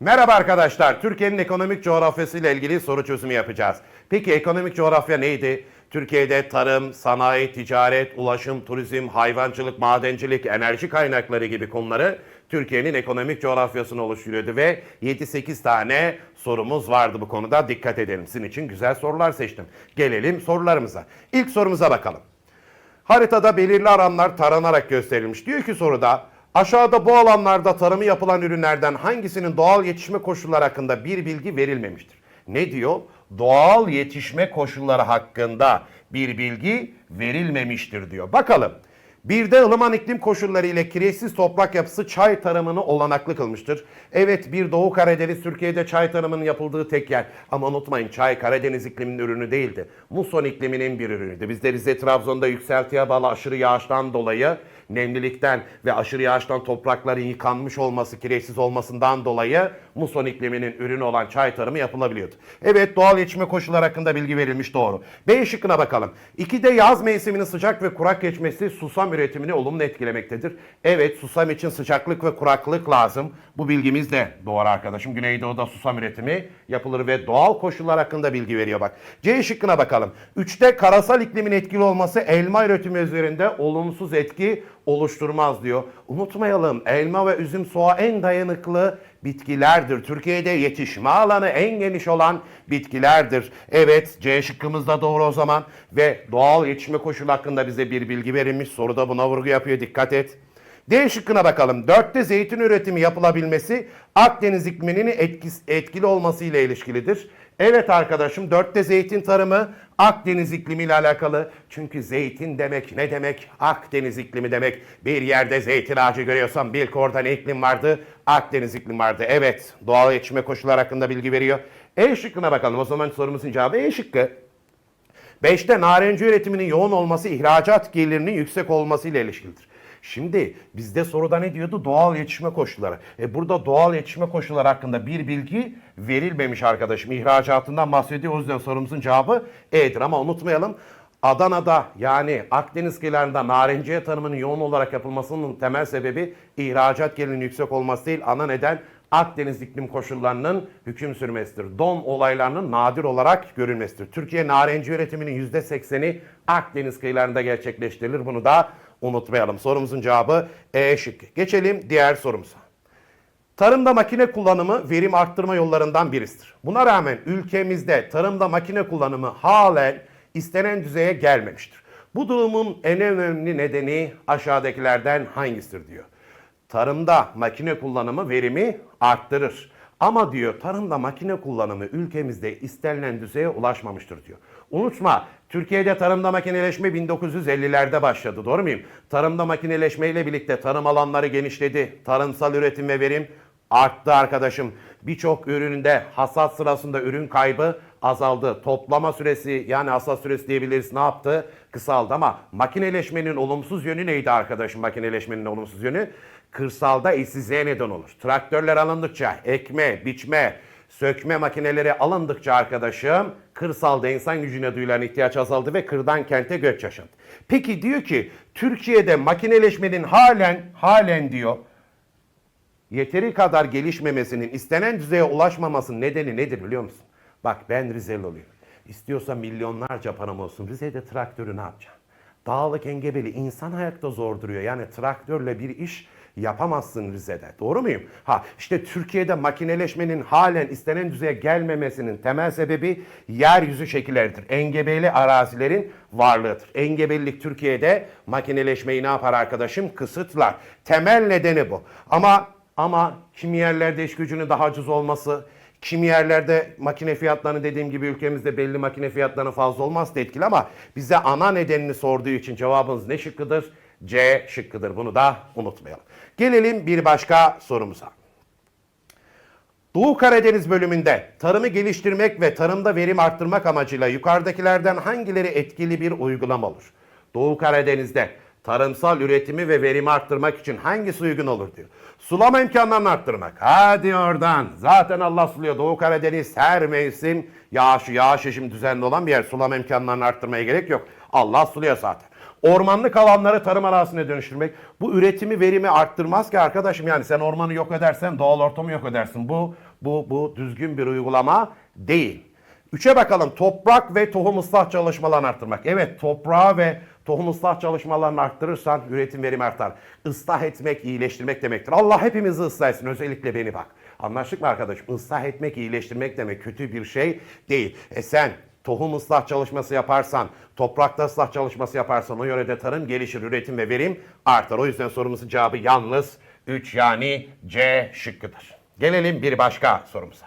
Merhaba arkadaşlar. Türkiye'nin ekonomik coğrafyası ile ilgili soru çözümü yapacağız. Peki ekonomik coğrafya neydi? Türkiye'de tarım, sanayi, ticaret, ulaşım, turizm, hayvancılık, madencilik, enerji kaynakları gibi konuları Türkiye'nin ekonomik coğrafyasını oluşturuyordu ve 7-8 tane sorumuz vardı bu konuda. Dikkat edelim. Sizin için güzel sorular seçtim. Gelelim sorularımıza. İlk sorumuza bakalım. Haritada belirli alanlar taranarak gösterilmiş. Diyor ki soruda aşağıda bu alanlarda tarımı yapılan ürünlerden hangisinin doğal yetişme koşulları hakkında bir bilgi verilmemiştir? Ne diyor? Doğal yetişme koşulları hakkında bir bilgi verilmemiştir diyor. Bakalım. Bir de ılıman iklim koşulları ile kireçsiz toprak yapısı çay tarımını olanaklı kılmıştır. Evet bir Doğu Karadeniz Türkiye'de çay tarımının yapıldığı tek yer. Ama unutmayın çay Karadeniz ikliminin ürünü değildi. Muson ikliminin bir ürünüydü. Bizde Rize Trabzon'da yükseltiye bağlı aşırı yağıştan dolayı nemlilikten ve aşırı yağıştan toprakların yıkanmış olması, kireçsiz olmasından dolayı muson ikliminin ürünü olan çay tarımı yapılabiliyordu. Evet doğal yetişme koşulları hakkında bilgi verilmiş doğru. B şıkkına bakalım. İkide yaz mevsiminin sıcak ve kurak geçmesi susam üretimini olumlu etkilemektedir. Evet susam için sıcaklık ve kuraklık lazım. Bu bilgimiz de doğru arkadaşım. Güneydoğu'da susam üretimi yapılır ve doğal koşullar hakkında bilgi veriyor bak. C şıkkına bakalım. Üçte karasal iklimin etkili olması elma üretimi üzerinde olumsuz etki oluşturmaz diyor. Unutmayalım elma ve üzüm soğuğa en dayanıklı bitkilerdir. Türkiye'de yetişme alanı en geniş olan bitkilerdir. Evet C şıkkımız da doğru o zaman ve doğal yetişme koşulu hakkında bize bir bilgi verilmiş. Soruda buna vurgu yapıyor dikkat et. D şıkkına bakalım. Dörtte zeytin üretimi yapılabilmesi Akdeniz ikliminin etkili olması ile ilişkilidir. Evet arkadaşım dörtte zeytin tarımı Akdeniz iklimiyle alakalı. Çünkü zeytin demek ne demek? Akdeniz iklimi demek. Bir yerde zeytin ağacı görüyorsan bil ki orada ne iklim vardı? Akdeniz iklim vardı. Evet doğal yetişme koşulları hakkında bilgi veriyor. E şıkkına bakalım. O zaman sorumuzun cevabı E şıkkı. 5'te narenci üretiminin yoğun olması ihracat gelirinin yüksek olması ile ilişkilidir. Şimdi bizde soruda ne diyordu? Doğal yetişme koşulları. E burada doğal yetişme koşulları hakkında bir bilgi verilmemiş arkadaşım. İhracatından bahsediyor. O yüzden sorumuzun cevabı E'dir. Ama unutmayalım Adana'da yani Akdeniz kıyılarında narenciye tanımının yoğun olarak yapılmasının temel sebebi ihracat gelirinin yüksek olması değil. Ana neden Akdeniz iklim koşullarının hüküm sürmesidir. Don olaylarının nadir olarak görülmesidir. Türkiye narenci üretiminin %80'i Akdeniz kıyılarında gerçekleştirilir. Bunu da unutmayalım. Sorumuzun cevabı E şıkkı. Geçelim diğer sorumuza. Tarımda makine kullanımı verim arttırma yollarından birisidir. Buna rağmen ülkemizde tarımda makine kullanımı halen istenen düzeye gelmemiştir. Bu durumun en önemli nedeni aşağıdakilerden hangisidir diyor. Tarımda makine kullanımı verimi arttırır. Ama diyor tarımda makine kullanımı ülkemizde istenilen düzeye ulaşmamıştır diyor. Unutma Türkiye'de tarımda makineleşme 1950'lerde başladı doğru muyum? Tarımda makineleşme ile birlikte tarım alanları genişledi. Tarımsal üretim ve verim arttı arkadaşım. Birçok üründe hasat sırasında ürün kaybı azaldı. Toplama süresi yani hasat süresi diyebiliriz ne yaptı? Kısaldı ama makineleşmenin olumsuz yönü neydi arkadaşım makineleşmenin olumsuz yönü? Kırsalda işsizliğe neden olur. Traktörler alındıkça ekme, biçme, sökme makineleri alındıkça arkadaşım kırsalda insan gücüne duyulan ihtiyaç azaldı ve kırdan kente göç yaşandı. Peki diyor ki Türkiye'de makineleşmenin halen halen diyor yeteri kadar gelişmemesinin, istenen düzeye ulaşmamasının nedeni nedir biliyor musun? Bak ben Rizeli oluyorum. İstiyorsa milyonlarca param olsun. Rize'de traktörü ne yapacaksın? Dağlık engebeli insan ayakta zor duruyor. Yani traktörle bir iş yapamazsın Rize'de. Doğru muyum? Ha işte Türkiye'de makineleşmenin halen istenen düzeye gelmemesinin temel sebebi yeryüzü şekilleridir. Engebeli arazilerin varlığıdır. Engebelilik Türkiye'de makineleşmeyi ne yapar arkadaşım? Kısıtlar. Temel nedeni bu. Ama ama kimi yerlerde iş gücünün daha ucuz olması, kimi yerlerde makine fiyatlarını dediğim gibi ülkemizde belli makine fiyatlarının fazla olması da etkili ama bize ana nedenini sorduğu için cevabımız ne şıkkıdır? C şıkkıdır. Bunu da unutmayalım. Gelelim bir başka sorumuza. Doğu Karadeniz bölümünde tarımı geliştirmek ve tarımda verim arttırmak amacıyla yukarıdakilerden hangileri etkili bir uygulama olur? Doğu Karadeniz'de tarımsal üretimi ve verimi arttırmak için hangisi uygun olur diyor. Sulama imkanlarını arttırmak. Hadi oradan. Zaten Allah suluyor. Doğu Karadeniz her mevsim yağış, yağış işim düzenli olan bir yer. Sulama imkanlarını arttırmaya gerek yok. Allah suluyor zaten. Ormanlık alanları tarım arazisine dönüştürmek. Bu üretimi verimi arttırmaz ki arkadaşım. Yani sen ormanı yok edersen doğal ortamı yok edersin. Bu Bu, bu düzgün bir uygulama değil. Üçe bakalım. Toprak ve tohum ıslah çalışmalarını arttırmak. Evet toprağı ve tohum ıslah çalışmalarını arttırırsan üretim verimi artar. Islah etmek, iyileştirmek demektir. Allah hepimizi ıslah etsin. Özellikle beni bak. Anlaştık mı arkadaşım? Islah etmek, iyileştirmek demek kötü bir şey değil. E sen tohum ıslah çalışması yaparsan, toprakta ıslah çalışması yaparsan o yörede tarım gelişir, üretim ve verim artar. O yüzden sorumuzun cevabı yalnız 3 yani C şıkkıdır. Gelelim bir başka sorumuza.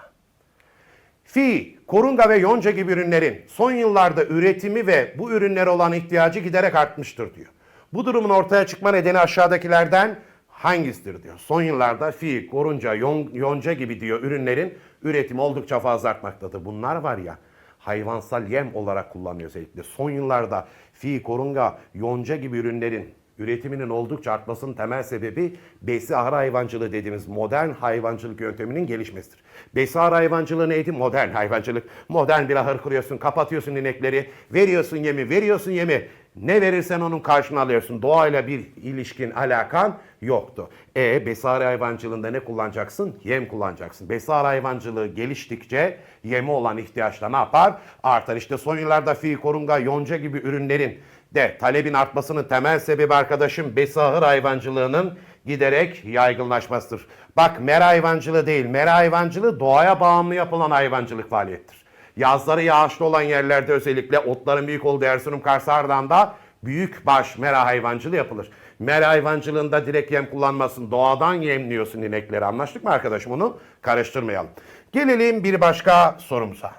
Fi, korunga ve yonca gibi ürünlerin son yıllarda üretimi ve bu ürünlere olan ihtiyacı giderek artmıştır diyor. Bu durumun ortaya çıkma nedeni aşağıdakilerden hangisidir diyor. Son yıllarda fi, korunca, yon- yonca gibi diyor ürünlerin üretimi oldukça fazla artmaktadır. Bunlar var ya hayvansal yem olarak kullanıyor özellikle. Son yıllarda fi, korunga, yonca gibi ürünlerin üretiminin oldukça artmasının temel sebebi besi ahır hayvancılığı dediğimiz modern hayvancılık yönteminin gelişmesidir. Besi ahır hayvancılığı neydi? Modern hayvancılık. Modern bir ahır kuruyorsun, kapatıyorsun inekleri, veriyorsun yemi, veriyorsun yemi. Ne verirsen onun karşına alıyorsun. Doğayla bir ilişkin, alakan yoktu. E besar hayvancılığında ne kullanacaksın? Yem kullanacaksın. Besar hayvancılığı geliştikçe yeme olan ihtiyaçla ne yapar? Artar. İşte son yıllarda fi, korunga, yonca gibi ürünlerin de talebin artmasının temel sebebi arkadaşım besahır hayvancılığının giderek yaygınlaşmasıdır. Bak mera hayvancılığı değil, mera hayvancılığı doğaya bağımlı yapılan hayvancılık faaliyettir. Yazları yağışlı olan yerlerde özellikle otların büyük olduğu Erzurum Kars Ardahan'da büyük baş mera hayvancılığı yapılır. Mera hayvancılığında direkt yem kullanmasın. Doğadan yemliyorsun inekleri. Anlaştık mı arkadaşım? Onu karıştırmayalım. Gelelim bir başka sorumuza.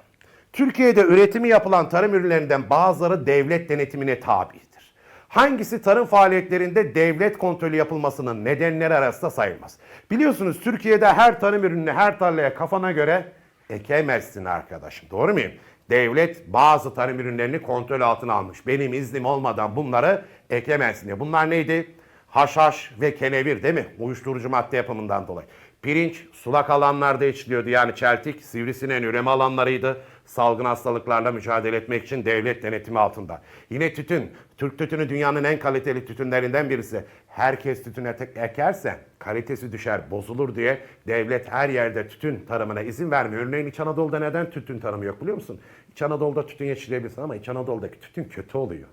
Türkiye'de üretimi yapılan tarım ürünlerinden bazıları devlet denetimine tabidir. Hangisi tarım faaliyetlerinde devlet kontrolü yapılmasının nedenleri arasında sayılmaz? Biliyorsunuz Türkiye'de her tarım ürününü her tarlaya kafana göre ekemezsin arkadaşım. Doğru muyum? Devlet bazı tarım ürünlerini kontrol altına almış. Benim iznim olmadan bunları ekemezsin diye. Bunlar neydi? Haşhaş ve kenevir değil mi? Uyuşturucu madde yapımından dolayı. Pirinç sulak alanlarda içiliyordu. Yani çeltik sivrisineğin üreme alanlarıydı. Salgın hastalıklarla mücadele etmek için devlet denetimi altında. Yine tütün. Türk tütünü dünyanın en kaliteli tütünlerinden birisi. Herkes tütüne tek ekerse kalitesi düşer, bozulur diye devlet her yerde tütün tarımına izin vermiyor. Örneğin İç Anadolu'da neden tütün tarımı yok biliyor musun? İç Anadolu'da tütün yetiştirebilirsin ama İç Anadolu'daki tütün kötü oluyor.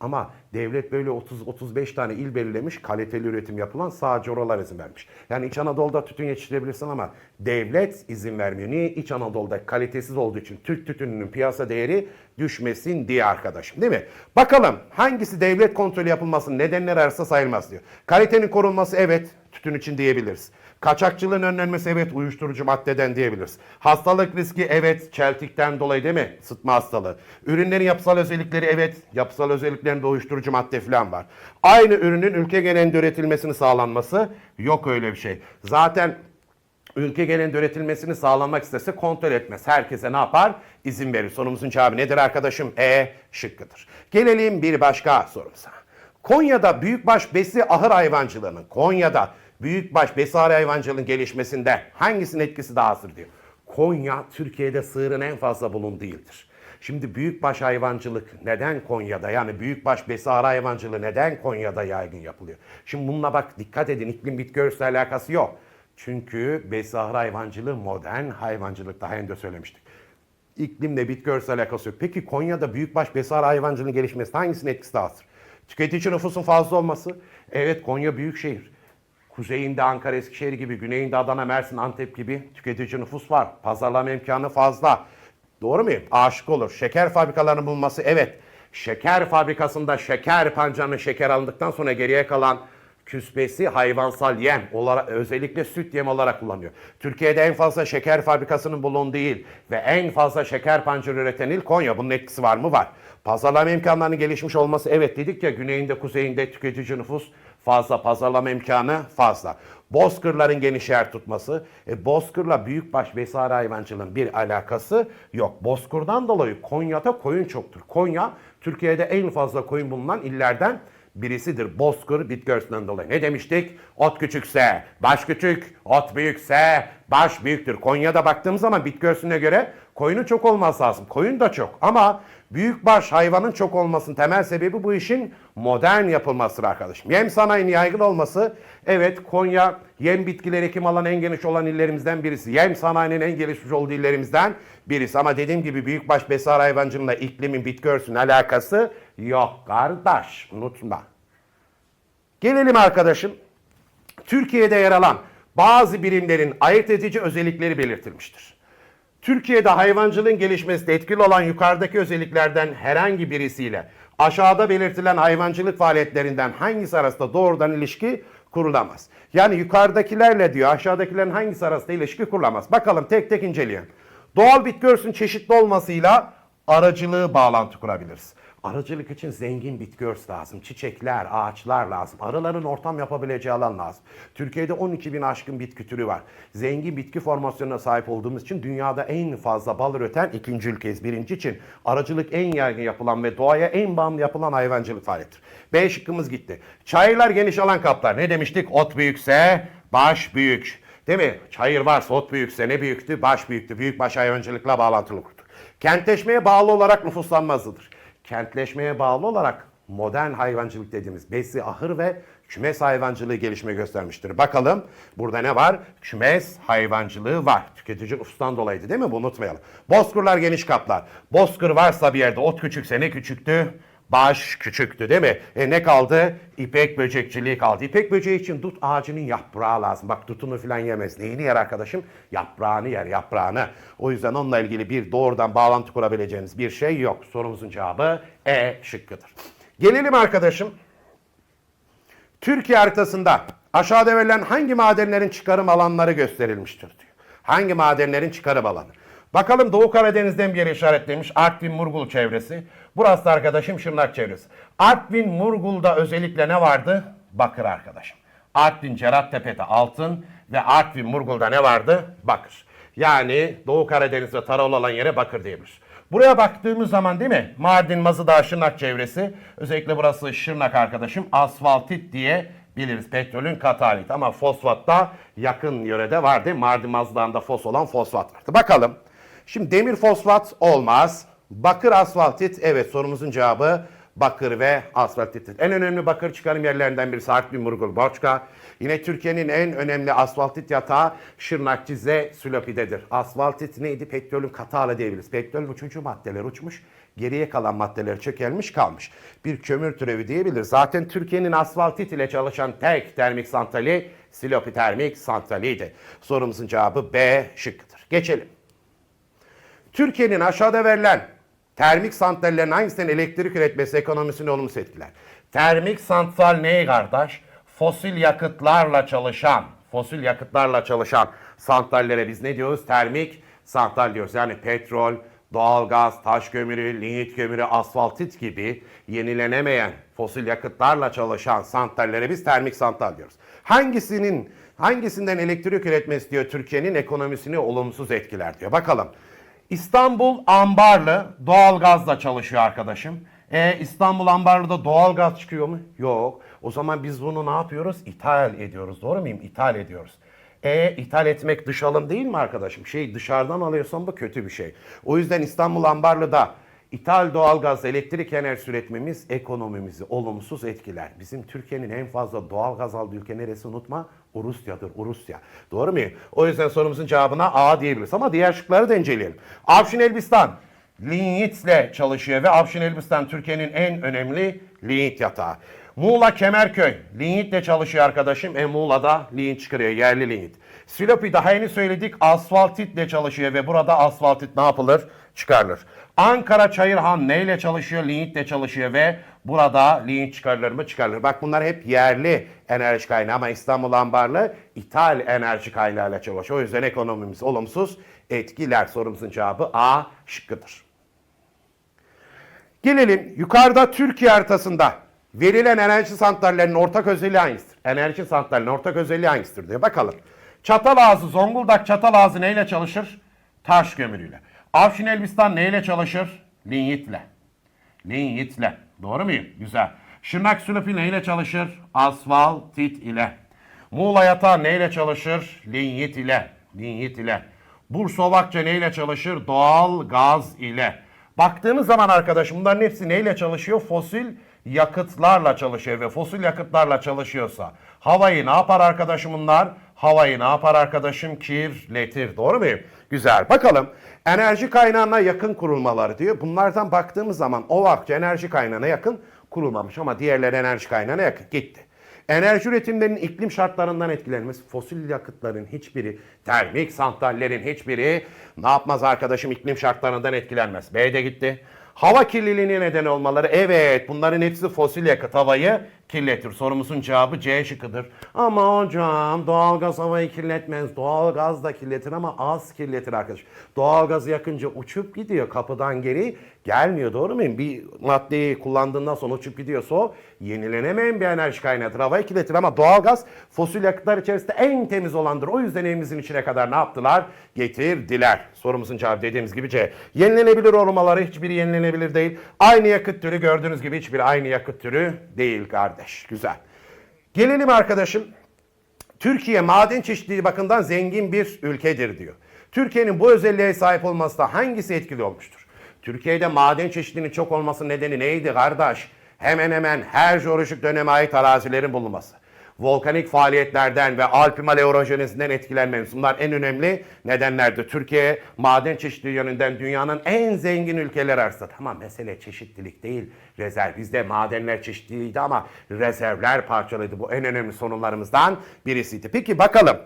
Ama devlet böyle 30-35 tane il belirlemiş, kaliteli üretim yapılan sadece oralar izin vermiş. Yani İç Anadolu'da tütün yetiştirebilirsin ama devlet izin vermiyor. Niye? İç Anadolu'da kalitesiz olduğu için Türk tütününün piyasa değeri düşmesin diye arkadaşım değil mi? Bakalım hangisi devlet kontrolü yapılmasının nedenleri arasında sayılmaz diyor. Kalitenin korunması evet tütün için diyebiliriz. Kaçakçılığın önlenmesi evet uyuşturucu maddeden diyebiliriz. Hastalık riski evet çeltikten dolayı değil mi? Sıtma hastalığı. Ürünlerin yapısal özellikleri evet yapısal özelliklerinde uyuşturucu madde falan var. Aynı ürünün ülke genelinde üretilmesini sağlanması yok öyle bir şey. Zaten ülke genelinde üretilmesini sağlamak istese kontrol etmez. Herkese ne yapar? İzin verir. Sorumuzun cevabı nedir arkadaşım? E şıkkıdır. Gelelim bir başka sorumuza. Konya'da büyükbaş besi ahır hayvancılığının, Konya'da büyükbaş besi ahır hayvancılığının gelişmesinde hangisinin etkisi daha azdır diyor. Konya Türkiye'de sığırın en fazla bulunduğu ildir. Şimdi büyükbaş hayvancılık neden Konya'da yani büyükbaş besi ahır hayvancılığı neden Konya'da yaygın yapılıyor? Şimdi bununla bak dikkat edin iklim bitki örtüsü alakası yok. Çünkü besi ahır hayvancılığı modern hayvancılık daha önce söylemiştik. İklimle bitki örtüsü alakası yok. Peki Konya'da büyükbaş besar hayvancılığının gelişmesi hangisinin etkisi daha azdır? Tüketici nüfusun fazla olması. Evet Konya büyük şehir. Kuzeyinde Ankara, Eskişehir gibi, güneyinde Adana, Mersin, Antep gibi tüketici nüfus var. Pazarlama imkanı fazla. Doğru muyum? Aşık olur. Şeker fabrikalarının bulunması evet. Şeker fabrikasında şeker pancarının şeker alındıktan sonra geriye kalan küspesi hayvansal yem olarak özellikle süt yem olarak kullanıyor. Türkiye'de en fazla şeker fabrikasının bulunduğu il ve en fazla şeker pancarı üreten il Konya. Bunun etkisi var mı? Var. Pazarlama imkanlarının gelişmiş olması evet dedik ya güneyinde kuzeyinde tüketici nüfus fazla pazarlama imkanı fazla. Bozkırların geniş yer tutması. E, Bozkır'la büyükbaş vesaire hayvancılığın bir alakası yok. Bozkır'dan dolayı Konya'da koyun çoktur. Konya Türkiye'de en fazla koyun bulunan illerden birisidir. Bozkır bitki dolayı. Ne demiştik? Ot küçükse baş küçük, ot büyükse baş büyüktür. Konya'da baktığımız zaman bitki göre koyunu çok olmaz lazım. Koyun da çok ama Büyükbaş hayvanın çok olmasının temel sebebi bu işin modern yapılmasıdır arkadaşım. Yem sanayinin yaygın olması, evet Konya yem bitkileri ekim alanı en geniş olan illerimizden birisi. Yem sanayinin en gelişmiş olduğu illerimizden birisi. Ama dediğim gibi büyükbaş besar hayvancılığıyla iklimin bitki örtüsünün alakası yok kardeş. Unutma. Gelelim arkadaşım. Türkiye'de yer alan bazı birimlerin ayırt edici özellikleri belirtilmiştir. Türkiye'de hayvancılığın gelişmesinde etkili olan yukarıdaki özelliklerden herhangi birisiyle aşağıda belirtilen hayvancılık faaliyetlerinden hangisi arasında doğrudan ilişki kurulamaz. Yani yukarıdakilerle diyor aşağıdakilerin hangisi arasında ilişki kurulamaz. Bakalım tek tek inceleyelim. Doğal bitki örtüsünün çeşitli olmasıyla aracılığı bağlantı kurabiliriz. Arıcılık için zengin bitki örtüsü lazım. Çiçekler, ağaçlar lazım. Arıların ortam yapabileceği alan lazım. Türkiye'de 12 bin aşkın bitki türü var. Zengin bitki formasyonuna sahip olduğumuz için dünyada en fazla bal üreten ikinci ülkeyiz. Birinci için arıcılık en yaygın yapılan ve doğaya en bağımlı yapılan hayvancılık faaliyetidir. B şıkkımız gitti. Çayırlar geniş alan kaplar. Ne demiştik? Ot büyükse baş büyük. Değil mi? Çayır varsa ot büyükse ne büyüktü? Baş büyüktü. Büyük baş hayvancılıkla bağlantılı kurdu. Kentleşmeye bağlı olarak nüfuslanma hızlıdır. Kentleşmeye bağlı olarak modern hayvancılık dediğimiz besi, ahır ve kümes hayvancılığı gelişme göstermiştir. Bakalım burada ne var? Kümes hayvancılığı var. Tüketici nüfustan dolayıydı değil mi? Bunu unutmayalım. Bozkırlar geniş kaplar. Bozkır varsa bir yerde ot küçükse ne küçüktü? Baş küçüktü değil mi? E ne kaldı? İpek böcekçiliği kaldı. İpek böceği için dut ağacının yaprağı lazım. Bak dutunu falan yemez. Neyini yer arkadaşım? Yaprağını yer, yaprağını. O yüzden onunla ilgili bir doğrudan bağlantı kurabileceğiniz bir şey yok. Sorumuzun cevabı E şıkkıdır. Gelelim arkadaşım. Türkiye haritasında aşağıda verilen hangi madenlerin çıkarım alanları gösterilmiştir diyor. Hangi madenlerin çıkarım alanı? Bakalım Doğu Karadeniz'den bir yere işaretlemiş. Artvin Murgul çevresi. Burası da arkadaşım Şırnak çevresi. Artvin Murgul'da özellikle ne vardı? Bakır arkadaşım. Artvin Cerattepe'de altın ve Artvin Murgul'da ne vardı? Bakır. Yani Doğu Karadeniz'de taralı olan yere bakır diyebiliriz. Buraya baktığımız zaman değil mi? Mardin, Mazıdağ, Şırnak çevresi. Özellikle burası Şırnak arkadaşım. Asfaltit diye biliriz. Petrolün katalit ama fosfatta yakın yörede vardı. Mardin, Mazıdağ'ında fos olan fosfat vardı. Bakalım. Şimdi demir fosfat olmaz. Bakır asfaltit evet sorumuzun cevabı bakır ve asfaltittir. En önemli bakır çıkarım yerlerinden birisi Artvin Murgul Borçka. Yine Türkiye'nin en önemli asfaltit yatağı Şırnak Cize Sülopi'dedir. Asfaltit neydi? Petrolün katağı diyebiliriz. Petrolün uçucu maddeler uçmuş. Geriye kalan maddeler çökelmiş kalmış. Bir kömür türevi diyebiliriz. Zaten Türkiye'nin asfaltit ile çalışan tek termik santrali Silopi Termik Santrali'ydi. Sorumuzun cevabı B şıkkıdır. Geçelim. Türkiye'nin aşağıda verilen termik santrallerin hangisinden elektrik üretmesi ekonomisini olumsuz etkiler? Termik santral ne kardeş? Fosil yakıtlarla çalışan, fosil yakıtlarla çalışan santrallere biz ne diyoruz? Termik santral diyoruz. Yani petrol, doğalgaz, taş kömürü, lignit kömürü, asfaltit gibi yenilenemeyen fosil yakıtlarla çalışan santrallere biz termik santral diyoruz. Hangisinin hangisinden elektrik üretmesi diyor Türkiye'nin ekonomisini olumsuz etkiler diyor. Bakalım. İstanbul Ambarlı doğalgazla çalışıyor arkadaşım. E, İstanbul Ambarlı'da doğalgaz çıkıyor mu? Yok. O zaman biz bunu ne yapıyoruz? İthal ediyoruz. Doğru muyum? İthal ediyoruz. E ithal etmek dış alım değil mi arkadaşım? Şey dışarıdan alıyorsan bu kötü bir şey. O yüzden İstanbul Ambarlı'da ithal doğalgaz, elektrik enerjisi üretmemiz ekonomimizi olumsuz etkiler. Bizim Türkiye'nin en fazla doğalgaz aldığı ülke neresi unutma? Rusya'dır, Rusya. Doğru mu? O yüzden sorumuzun cevabına A diyebiliriz. Ama diğer şıkları da inceleyelim. Afşin Elbistan lignitle çalışıyor ve Afşin Elbistan Türkiye'nin en önemli lignit yatağı. Muğla Kemerköy lignitle çalışıyor arkadaşım. E Muğla'da lignit çıkarıyor, yerli lignit. Silopi daha yeni söyledik asfaltitle çalışıyor ve burada asfaltit ne yapılır? Çıkarılır. Ankara Çayırhan neyle çalışıyor? Lignitle çalışıyor ve burada lignit çıkarılır mı? Çıkarılır. Bak bunlar hep yerli enerji kaynağı ama İstanbul Ambarlı ithal enerji kaynağıyla çalışıyor. O yüzden ekonomimiz olumsuz etkiler. Sorumuzun cevabı A şıkkıdır. Gelelim yukarıda Türkiye haritasında verilen enerji santrallerinin ortak özelliği hangisidir? Enerji santrallerinin ortak özelliği hangisidir diye bakalım. Çatalazı, Zonguldak Çatalazı neyle çalışır? Taş kömürüyle. Afşin Elbistan neyle çalışır? Linyitle. Linyitle. Doğru muyum? Güzel. Şırnak Sülopi neyle çalışır? Asfaltit ile. Muğla Yatağı neyle çalışır? Linyit ile. Linyit ile. Bursa Ovakça neyle çalışır? Doğal gaz ile. Baktığımız zaman arkadaşım bunların hepsi neyle çalışıyor? Fosil yakıtlarla çalışıyor ve fosil yakıtlarla çalışıyorsa havayı ne yapar arkadaşım bunlar? Havayı ne yapar arkadaşım? Kirletir. Doğru muyum? Güzel. Bakalım enerji kaynağına yakın kurulmaları diyor. Bunlardan baktığımız zaman o vakti enerji kaynağına yakın kurulmamış ama diğerleri enerji kaynağına yakın. Gitti. Enerji üretimlerinin iklim şartlarından etkilenmesi, fosil yakıtların hiçbiri, termik santrallerin hiçbiri ne yapmaz arkadaşım iklim şartlarından etkilenmez. B'de gitti. Hava kirliliğine neden olmaları, evet bunların hepsi fosil yakıt havayı kirletir. Sorumuzun cevabı C şıkkıdır. Ama hocam doğalgaz havayı kirletmez. Doğalgaz da kirletir ama az kirletir arkadaş. Doğalgazı yakınca uçup gidiyor kapıdan geri gelmiyor doğru muyum? Bir maddeyi kullandığından sonra uçup gidiyorsa o yenilenemeyen bir enerji kaynağıdır. Havayı kirletir ama doğalgaz fosil yakıtlar içerisinde en temiz olandır. O yüzden evimizin içine kadar ne yaptılar? Getirdiler. Sorumuzun cevabı dediğimiz gibi C. Yenilenebilir olmaları hiçbiri yenilenebilir değil. Aynı yakıt türü gördüğünüz gibi hiçbiri aynı yakıt türü değil kardeş. Güzel. Gelelim arkadaşım. Türkiye maden çeşitliliği bakımından zengin bir ülkedir diyor. Türkiye'nin bu özelliğe sahip olması da hangisi etkili olmuştur? Türkiye'de maden çeşitliliğinin çok olması nedeni neydi kardeş? Hemen hemen her jeolojik döneme ait arazilerin bulunması. Volkanik faaliyetlerden ve Alpimal erojenesinden etkilenmemiz. Bunlar en önemli nedenlerdir. Türkiye maden çeşitliliği yönünden dünyanın en zengin ülkeleri arasında. Tamam mesele çeşitlilik değil, rezerv. Bizde madenler çeşitliydi ama rezervler parçalıydı. Bu en önemli sorunlarımızdan birisiydi. Peki bakalım.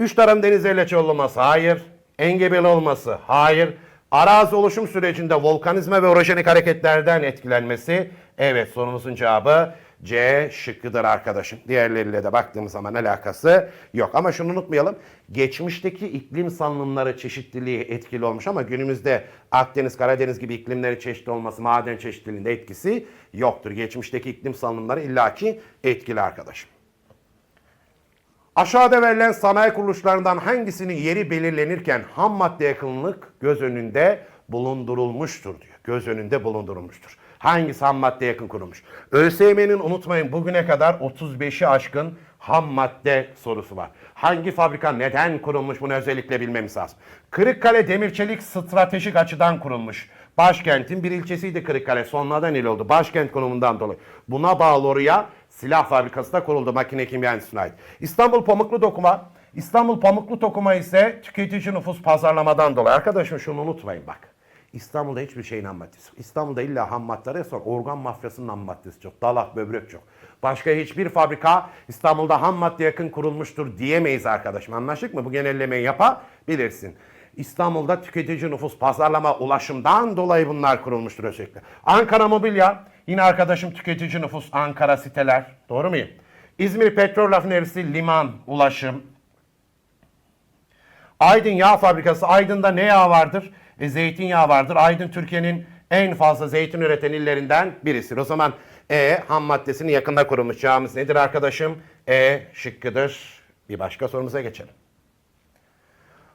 Üç tarım denizlerle olması hayır. Engebeli olması hayır. Arazi oluşum sürecinde volkanizma ve orojenik hareketlerden etkilenmesi evet sorumuzun cevabı C şıkkıdır arkadaşım. Diğerleriyle de baktığımız zaman alakası yok. Ama şunu unutmayalım. Geçmişteki iklim salınımları çeşitliliği etkili olmuş ama günümüzde Akdeniz, Karadeniz gibi iklimleri çeşitli olması maden çeşitliliğinde etkisi yoktur. Geçmişteki iklim salınımları illaki etkili arkadaşım. Aşağıda verilen sanayi kuruluşlarından hangisinin yeri belirlenirken ham madde yakınlık göz önünde bulundurulmuştur diyor. Göz önünde bulundurulmuştur. Hangisi ham madde yakın kurulmuş? ÖSYM'nin unutmayın bugüne kadar 35'i aşkın ham madde sorusu var. Hangi fabrika neden kurulmuş bunu özellikle bilmemiz lazım. Kırıkkale Demirçelik stratejik açıdan kurulmuş. Başkentin bir ilçesiydi Kırıkkale. Sonradan il oldu. Başkent konumundan dolayı. Buna bağlı oraya silah fabrikası da kuruldu makine kimya endüstrisine ait. İstanbul Pamuklu Dokuma. İstanbul Pamuklu Dokuma ise tüketici nüfus pazarlamadan dolayı. Arkadaşım şunu unutmayın bak. İstanbul'da hiçbir şeyin ham maddesi. İstanbul'da illa ham maddeleri sonra organ mafyasının ham maddesi çok. Dalak, böbrek çok. Başka hiçbir fabrika İstanbul'da ham madde yakın kurulmuştur diyemeyiz arkadaşım. Anlaştık mı? Bu genellemeyi yapabilirsin. İstanbul'da tüketici nüfus pazarlama ulaşımdan dolayı bunlar kurulmuştur özellikle. Ankara Mobilya yine arkadaşım tüketici nüfus Ankara siteler. Doğru muyum? İzmir Petrol Rafinerisi liman ulaşım. Aydın Yağ Fabrikası. Aydın'da ne yağ vardır? E, zeytinyağı vardır. Aydın Türkiye'nin en fazla zeytin üreten illerinden birisidir. O zaman E ham maddesinin yakında kurulmuş yağımız nedir arkadaşım? E şıkkıdır. Bir başka sorumuza geçelim.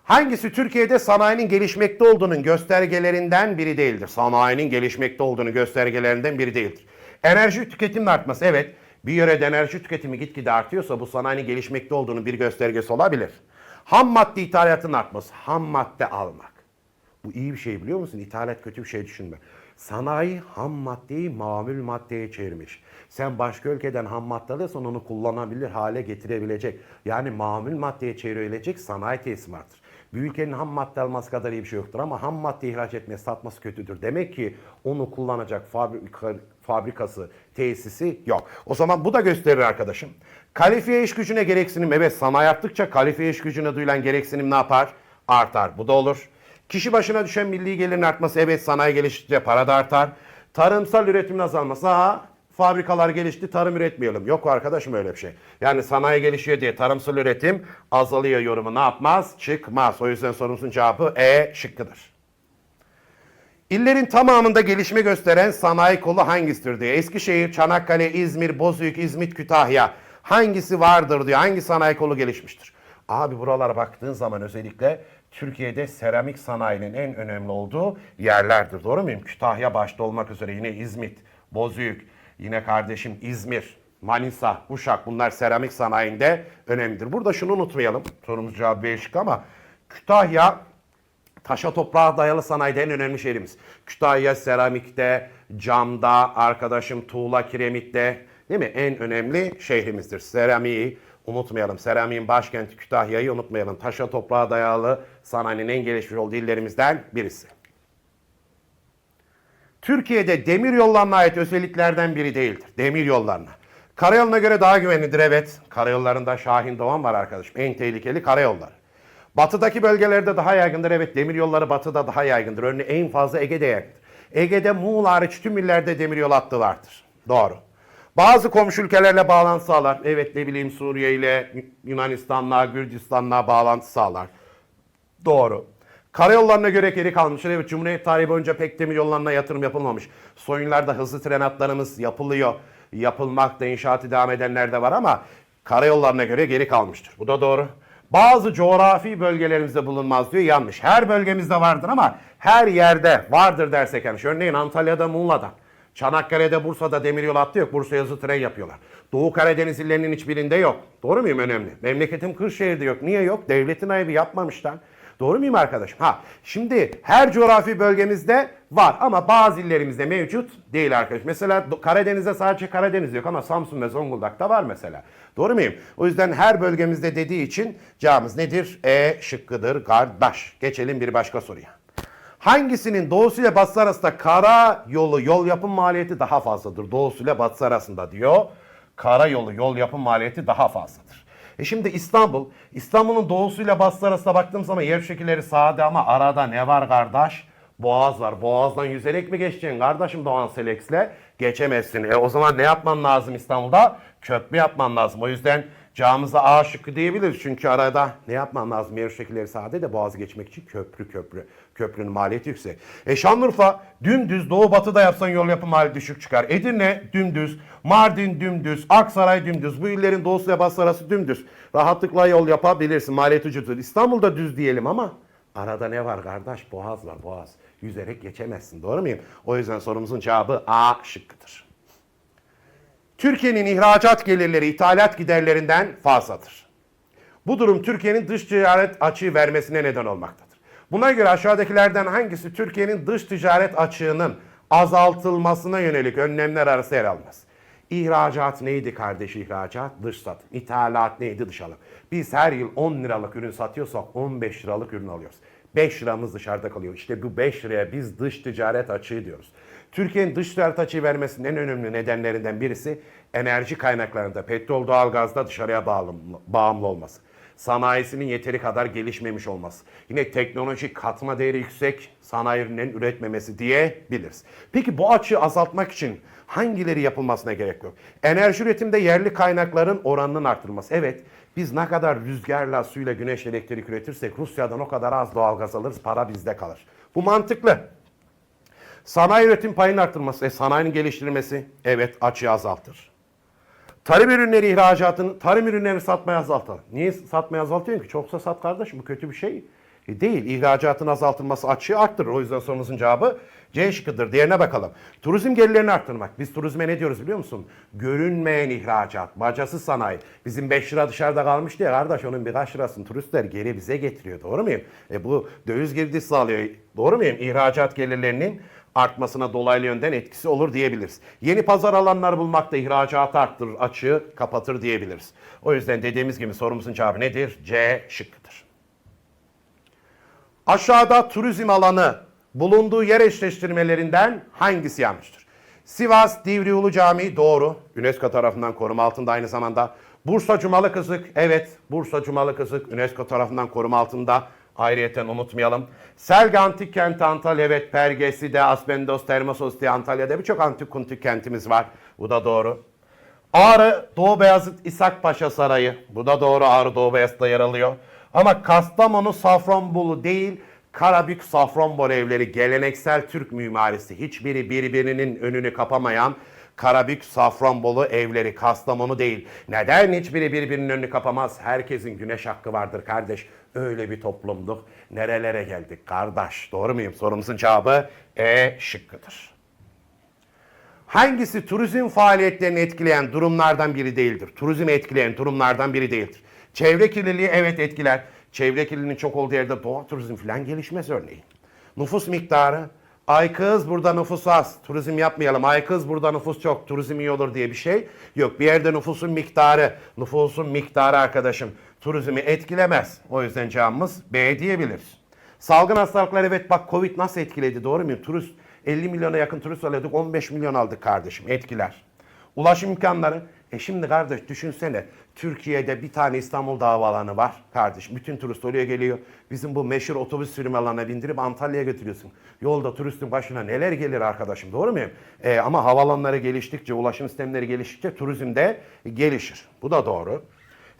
Hangisi Türkiye'de sanayinin gelişmekte olduğunun göstergelerinden biri değildir? Sanayinin gelişmekte olduğunu göstergelerinden biri değildir. Enerji tüketiminin artması evet. Bir yörede enerji tüketimi gitgide artıyorsa bu sanayinin gelişmekte olduğunun bir göstergesi olabilir. Ham madde ithalatının artması. Ham madde almak. Bu iyi bir şey biliyor musun? İthalat kötü bir şey düşünme. Sanayi ham maddeyi mamül maddeye çevirmiş. Sen başka ülkeden ham madde alırsan onu kullanabilir hale getirebilecek. Yani mamül maddeye çevrilecek sanayi tesisi vardır. Bir ülkenin ham madde alması kadar iyi bir şey yoktur ama ham madde ihraç etmesi, satması kötüdür. Demek ki onu kullanacak fabrika, fabrikası, tesisi yok. O zaman bu da gösterir arkadaşım. Kalifiye iş gücüne gereksinim, evet sanayi arttıkça kalifiye iş gücüne duyulan gereksinim ne yapar? Artar. Bu da olur. Kişi başına düşen milli gelirin artması, evet sanayi geliştikçe para da artar. Tarımsal üretimin azalması, ha fabrikalar gelişti tarım üretmeyelim. Yok arkadaşım öyle bir şey. Yani sanayi gelişiyor diye tarımsal üretim azalıyor yorumu ne yapmaz? Çıkmaz. O yüzden sorumuzun cevabı E şıkkıdır. İllerin tamamında gelişme gösteren sanayi kolu hangisidir diye. Eskişehir, Çanakkale, İzmir, Bozüyük, İzmit, Kütahya hangisi vardır diyor. Hangi sanayi kolu gelişmiştir? Abi buralara baktığın zaman özellikle Türkiye'de seramik sanayinin en önemli olduğu yerlerdir. Doğru muyum? Kütahya başta olmak üzere yine İzmit, Bozüyük, yine kardeşim İzmir, Manisa, Uşak bunlar seramik sanayinde önemlidir. Burada şunu unutmayalım. Sorumuz cevabı şıkkı ama Kütahya Taşa toprağa dayalı sanayide en önemli şehrimiz. Kütahya seramikte, camda, arkadaşım tuğla kiremitte değil mi? En önemli şehrimizdir. Seramiği unutmayalım. Seramiğin başkenti Kütahya'yı unutmayalım. Taşa toprağa dayalı sanayinin en gelişmiş olduğu illerimizden birisi. Türkiye'de demir yollarına ait özelliklerden biri değildir. Demir yollarına. Karayoluna göre daha güvenlidir evet. Karayollarında Şahin Doğan var arkadaşım. En tehlikeli karayolları. Batıdaki bölgelerde daha yaygındır evet. Demir yolları batıda daha yaygındır. Örneğin en fazla Ege'de yaygındır. Ege'de Muğla hariç tüm illerde demir yol hattı vardır. Doğru. Bazı komşu ülkelerle bağlantı sağlar. Evet ne bileyim Suriye ile Yunanistan'la, Gürcistan'la bağlantı sağlar. Doğru. Karayollarına göre geri kalmışlar. Evet Cumhuriyet tarihi boyunca pek demir yollarına yatırım yapılmamış. Son yıllarda hızlı tren hatlarımız yapılıyor. Yapılmakta, inşaatı devam edenler de var ama karayollarına göre geri kalmıştır. Bu da doğru. Bazı coğrafi bölgelerimizde bulunmaz diyor. Yanlış. Her bölgemizde vardır ama her yerde vardır dersek yanlış. Örneğin Antalya'da, Muğla'da. Çanakkale'de, Bursa'da demiryol hattı yok. Bursa'ya hızlı tren yapıyorlar. Doğu Karadeniz illerinin hiçbirinde yok. Doğru muyum önemli? Memleketim Kırşehir'de yok. Niye yok? Devletin ayıbı yapmamışlar. Doğru muyum arkadaşım? Ha, şimdi her coğrafi bölgemizde var ama bazı illerimizde mevcut değil arkadaş. Mesela Karadeniz'de sadece Karadeniz yok ama Samsun ve Zonguldak'ta var mesela. Doğru muyum? O yüzden her bölgemizde dediği için cevabımız nedir? E şıkkıdır kardeş. Geçelim bir başka soruya. Hangisinin doğusu ile batısı arasında kara yolu yol yapım maliyeti daha fazladır? Doğusu ile batısı arasında diyor. Kara yolu yol yapım maliyeti daha fazladır. E şimdi İstanbul, İstanbul'un doğusuyla batısı arasında baktığım zaman yer şekilleri sade ama arada ne var kardeş? Boğaz var. Boğazdan yüzerek mi geçeceksin kardeşim Doğan Selex'le? Geçemezsin. E o zaman ne yapman lazım İstanbul'da? Köprü yapman lazım. O yüzden cağımıza A şıkkı diyebiliriz. Çünkü arada ne yapman lazım? Yer şekilleri sade de boğazı geçmek için köprü köprü. Köprünün maliyeti yüksek. E Şanlıurfa dümdüz doğu batıda yapsan yol yapım maliyeti düşük çıkar. Edirne dümdüz, Mardin dümdüz, Aksaray dümdüz. Bu illerin doğusu ile batısı arası dümdüz. Rahatlıkla yol yapabilirsin. Maliyeti ucuzdur. İstanbul'da düz diyelim ama arada ne var kardeş? Boğaz var boğaz. Yüzerek geçemezsin. Doğru muyum? O yüzden sorumuzun cevabı A şıkkıdır. Türkiye'nin ihracat gelirleri ithalat giderlerinden fazladır. Bu durum Türkiye'nin dış ticaret açığı vermesine neden olmaktadır. Buna göre aşağıdakilerden hangisi Türkiye'nin dış ticaret açığının azaltılmasına yönelik önlemler arasında yer almaz? İhracat neydi kardeş ihracat? Dış satım. İthalat neydi dış alım? Biz her yıl 10 liralık ürün satıyorsak 15 liralık ürün alıyoruz. 5 liramız dışarıda kalıyor. İşte bu 5 liraya biz dış ticaret açığı diyoruz. Türkiye'nin dış ticaret açığı vermesinin en önemli nedenlerinden birisi enerji kaynaklarında petrol, doğalgazda dışarıya bağlı, bağımlı olması. Sanayisinin yeteri kadar gelişmemiş olması. Yine teknolojik katma değeri yüksek sanayi ürünlerin üretmemesi diyebiliriz. Peki bu açığı azaltmak için hangileri yapılmasına gerek yok? Enerji üretiminde yerli kaynakların oranının artırılması. Evet biz ne kadar rüzgarla, suyla, güneş elektrik üretirsek Rusya'dan o kadar az doğalgaz alırız, para bizde kalır. Bu mantıklı. Sanayi üretim payının arttırılması, e, sanayinin geliştirilmesi evet açığı azaltır. Tarım ürünleri ihracatını, tarım ürünlerini satmaya azaltalım. Niye satmaya azaltıyorsun ki? Çoksa sat kardeşim bu kötü bir şey E, değil. İhracatın azaltılması açığı arttırır. O yüzden sorumuzun cevabı C şıkkıdır. Diğerine bakalım. Turizm gelirlerini arttırmak. Biz turizme ne diyoruz biliyor musun? Görünmeyen ihracat, bacasız sanayi. Bizim 5 lira dışarıda kalmış diye kardeş onun birkaç lirasını turistler geri bize getiriyor. Doğru muyum? E bu döviz girdisi sağlıyor. Doğru muyum? İhracat gelirlerinin artmasına dolaylı yönden etkisi olur diyebiliriz. Yeni pazar alanları bulmak da ihracatı arttırır, açığı kapatır diyebiliriz. O yüzden dediğimiz gibi sorumuzun cevabı nedir? C şıkkıdır. Aşağıda turizm alanı bulunduğu yer eşleştirmelerinden hangisi yanlıştır? Sivas Divri Ulu Camii doğru. UNESCO tarafından koruma altında aynı zamanda. Bursa Cumalı Kızık evet. Bursa Cumalı Kızık UNESCO tarafından koruma altında. Ayrıyeten unutmayalım. Selgi Antik Kenti Antalya evet. Pergesi de Aspendos Termosos diye Antalya'da birçok antik kuntik kentimiz var. Bu da doğru. Ağrı Doğu Beyazıt İshak Paşa Sarayı. Bu da doğru Ağrı Doğu Beyazıt'ta yer alıyor. Ama Kastamonu Safranbolu değil Karabük Safranbolu evleri geleneksel Türk mimarisi. Hiçbiri birbirinin önünü kapamayan Karabük Safranbolu evleri Kastamonu değil. Neden hiçbiri birbirinin önünü kapamaz? Herkesin güneş hakkı vardır kardeş. Öyle bir toplumduk. Nerelere geldik kardeş? Doğru muyum? Sorumuzun cevabı E şıkkıdır. Hangisi turizm faaliyetlerini etkileyen durumlardan biri değildir? Turizmi etkileyen durumlardan biri değildir. Çevre kirliliği evet etkiler. Çevre kirliliğinin çok olduğu yerde doğa turizm falan gelişmez örneğin. Nüfus miktarı. Ay kız burada nüfus az. Turizm yapmayalım. Ay kız burada nüfus çok. Turizm iyi olur diye bir şey yok. Bir yerde nüfusun miktarı, nüfusun miktarı arkadaşım turizmi etkilemez. O yüzden cevabımız B diyebiliriz. Salgın hastalıklar evet bak Covid nasıl etkiledi doğru mu? Turist 50 milyona yakın turist alıyorduk 15 milyon aldık kardeşim etkiler. Ulaşım imkanları e şimdi kardeş düşünsene Türkiye'de bir tane İstanbul Havaalanı var kardeşim. Bütün turist oraya geliyor. Bizim bu meşhur otobüs firmalarına bindirip Antalya'ya götürüyorsun. Yolda turistin başına neler gelir arkadaşım doğru muyum? E, ama havalanları geliştikçe, ulaşım sistemleri geliştikçe turizm de gelişir. Bu da doğru.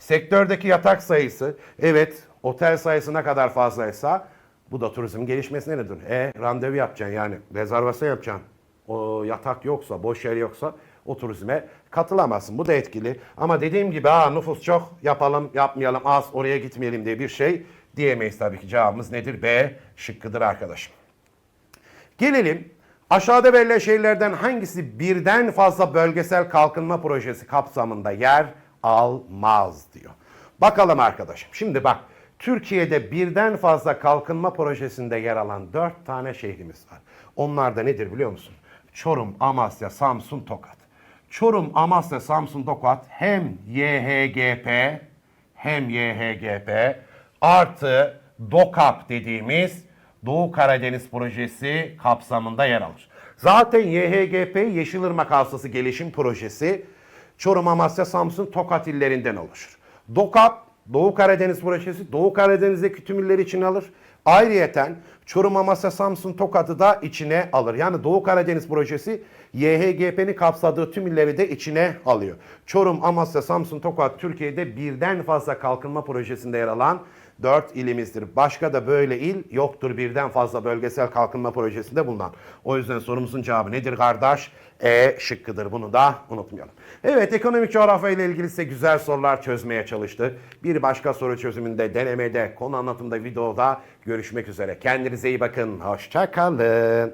Sektördeki yatak sayısı evet otel sayısı ne kadar fazlaysa bu da turizm gelişmesine nedir? E randevu yapacaksın yani rezervasyon yapacaksın. O yatak yoksa, boş yer yoksa o turizme katılamazsın. Bu da etkili. Ama dediğim gibi ha nüfus çok yapalım yapmayalım az oraya gitmeyelim diye bir şey diyemeyiz tabii ki. Cevabımız nedir? B şıkkıdır arkadaşım. Gelelim aşağıda verilen şehirlerden hangisi birden fazla bölgesel kalkınma projesi kapsamında yer almaz diyor. Bakalım arkadaşım. Şimdi bak Türkiye'de birden fazla kalkınma projesinde yer alan dört tane şehrimiz var. Onlar da nedir biliyor musun? Çorum, Amasya, Samsun, Tokat. Çorum, Amasya, Samsun, Tokat hem YHGP hem YHGP artı DOKAP dediğimiz Doğu Karadeniz projesi kapsamında yer alır. Zaten YHGP Yeşilırmak Hastası Gelişim Projesi Çorum, Amasya, Samsun, Tokat illerinden oluşur. DOKAP Doğu Karadeniz projesi Doğu Karadeniz'deki tüm illeri içine alır. Ayrıyeten Çorum, Amasya, Samsun, Tokat'ı da içine alır. Yani Doğu Karadeniz projesi YHGP'nin kapsadığı tüm illeri de içine alıyor. Çorum, Amasya, Samsun, Tokat Türkiye'de birden fazla kalkınma projesinde yer alan 4 ilimizdir. Başka da böyle il yoktur birden fazla bölgesel kalkınma projesinde bulunan. O yüzden sorumuzun cevabı nedir kardeş? E şıkkıdır. Bunu da unutmayalım. Evet ekonomik coğrafya ile ilgili size güzel sorular çözmeye çalıştı. Bir başka soru çözümünde, denemede, konu anlatımda, videoda görüşmek üzere. Kendinize iyi bakın. Hoşça kalın.